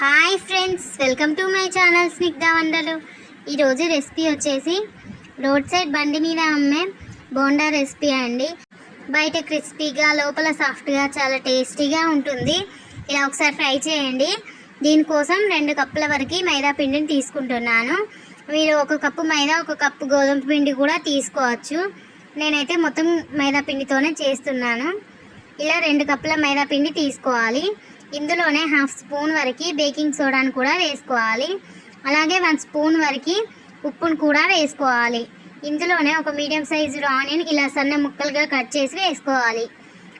Hi friends welcome to my channel Snigdha వండలు ఈరోజు recipe వచ్చేసి road side బండి మీద అమ్మే బోండా రెసిపీ అండి. బయట క్రిస్పీగా లోపల సాఫ్ట్గా చాలా టేస్టీగా ఉంటుంది. ఇలా ఒకసారి ఫ్రై చేయండి. దీనికోసం రెండు కప్పుల వరకు మైదా పిండిని తీసుకుంటున్నాను. మీరు ఒక కప్పు మైదా ఒక కప్పు గోధుమ పిండి కూడా తీసుకోవచ్చు. నేనైతే మొత్తం మైదా పిండితోనే చేస్తున్నాను. ఇలా రెండు కప్పుల మైదా పిండి తీసుకోవాలి. ఇందులోనే హాఫ్ స్పూన్ వరకు బేకింగ్ సోడాను కూడా వేసుకోవాలి. అలాగే వన్ స్పూన్ వరకు ఉప్పును కూడా వేసుకోవాలి. ఇందులోనే ఒక మీడియం సైజు ఆనియన్ ఇలా సన్న ముక్కలుగా కట్ చేసి వేసుకోవాలి.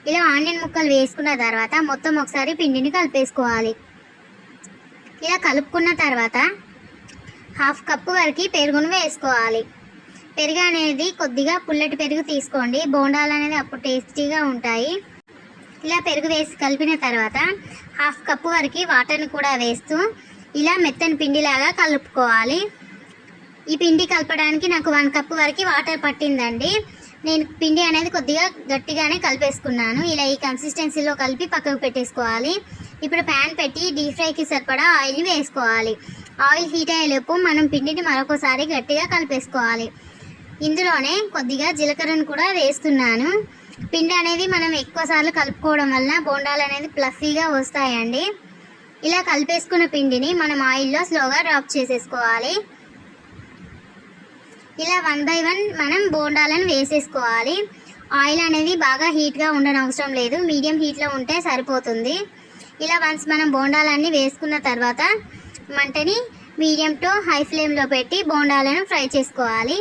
ఇలా ఆనియన్ ముక్కలు వేసుకున్న తర్వాత మొత్తం ఒకసారి పిండిని కలిపేసుకోవాలి. ఇలా కలుపుకున్న తర్వాత హాఫ్ కప్పు వరకు పెరుగును వేసుకోవాలి. పెరుగు అనేది కొద్దిగా పుల్లటి పెరుగు తీసుకోండి. బోండాలు అనేది అప్పుడు టేస్టీగా ఉంటాయి. ఇలా పెరుగు వేసి కలిపిన తర్వాత హాఫ్ కప్పు వరకు వాటర్ని కూడా వేస్తూ ఇలా మెత్తని పిండిలాగా కలుపుకోవాలి. ఈ పిండి కలపడానికి నాకు వన్ కప్పు వరకు వాటర్ పట్టిందండి. నేను పిండి అనేది కొద్దిగా గట్టిగానే కలిపేసుకున్నాను. ఇలా ఈ కన్సిస్టెన్సీలో కలిపి పక్కకు పెట్టేసుకోవాలి. ఇప్పుడు ప్యాన్ పెట్టి డీప్ ఫ్రైకి సరిపడా ఆయిల్ని వేసుకోవాలి. ఆయిల్ హీట్ అయ్యేలోపు మనం పిండిని మరొకసారి గట్టిగా కలిపేసుకోవాలి. ఇందులోనే కొద్దిగా జీలకర్రను కూడా వేస్తున్నాను. పిండి అనేది మనం ఎక్కువ సార్లు కలుపుకోవడం వలన బోండాలు అనేది ప్లఫీగా వస్తాయండి. ఇలా కలిపేసుకున్న పిండిని మనం ఆయిల్లో స్లోగా డ్రాప్ చేసేసుకోవాలి. ఇలా వన్ బై వన్ మనం బోండాలను వేసేసుకోవాలి. ఆయిల్ అనేది బాగా హీట్గా ఉండనవసరం లేదు. మీడియం హీట్లో ఉంటే సరిపోతుంది. ఇలా వన్స్ మనం బోండాలన్నీ వేసుకున్న తర్వాత మంటని మీడియం టు హై ఫ్లేమ్లో పెట్టి బోండాలను ఫ్రై చేసుకోవాలి.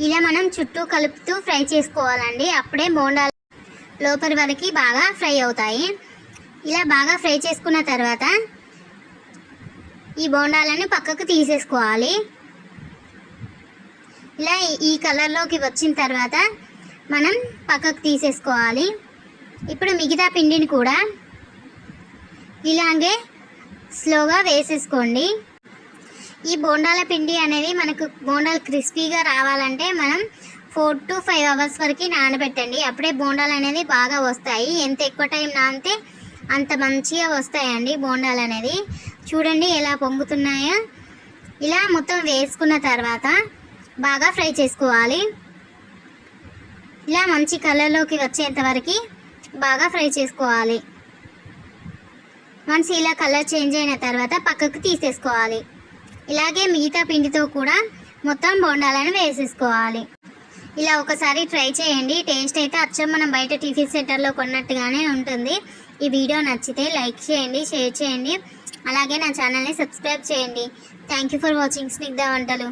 ఇలా మనం చుట్టూ కలుపుతూ ఫ్రై చేసుకోవాలండి. అప్పుడే బోండాలు లోపలి వరకు బాగా ఫ్రై అవుతాయి. ఇలా బాగా ఫ్రై చేసుకున్న తర్వాత ఈ బోండాలను పక్కకు తీసేసుకోవాలి. ఇలా ఈ- కలర్లోకి వచ్చిన తర్వాత మనం పక్కకు తీసేసుకోవాలి. ఇప్పుడు మిగతా పిండిని కూడా ఇలాగే స్లోగా వేసేసుకోండి. ఈ బోండాల పిండి అనేది మనకు బోండాలు క్రిస్పీగా రావాలంటే మనం ఫోర్ టు ఫైవ్ అవర్స్ వరకు నానబెట్టండి. అప్పుడే బోండాలు అనేది బాగా వస్తాయి. ఎంత ఎక్కువ టైం నానితే అంత మంచిగా వస్తాయండి బోండాలు అనేది. చూడండి ఎలా పొంగుతున్నాయో. ఇలా మొత్తం వేసుకున్న తర్వాత బాగా ఫ్రై చేసుకోవాలి. ఇలా మంచి కలర్లోకి వచ్చేంత వరకు బాగా ఫ్రై చేసుకోవాలి. వన్స్ ఇలా కలర్ చేంజ్ అయిన తర్వాత పక్కకు తీసేసుకోవాలి. ఇలాగే మిగతా పిండితో కూడా మొత్తం బొండాలను వేసేసుకోవాలి. ఇలా ఒకసారి ట్రై చేయండి. టేస్ట్ అయితే అచ్చం మనం బయట టిఫిన్ సెంటర్లో కొన్నట్టుగానే ఉంటుంది. ఈ వీడియో నచ్చితే లైక్ చేయండి షేర్ చేయండి. అలాగే నా ఛానల్ని సబ్స్క్రైబ్ చేయండి. Thank you for watching Snigdha వంటలు.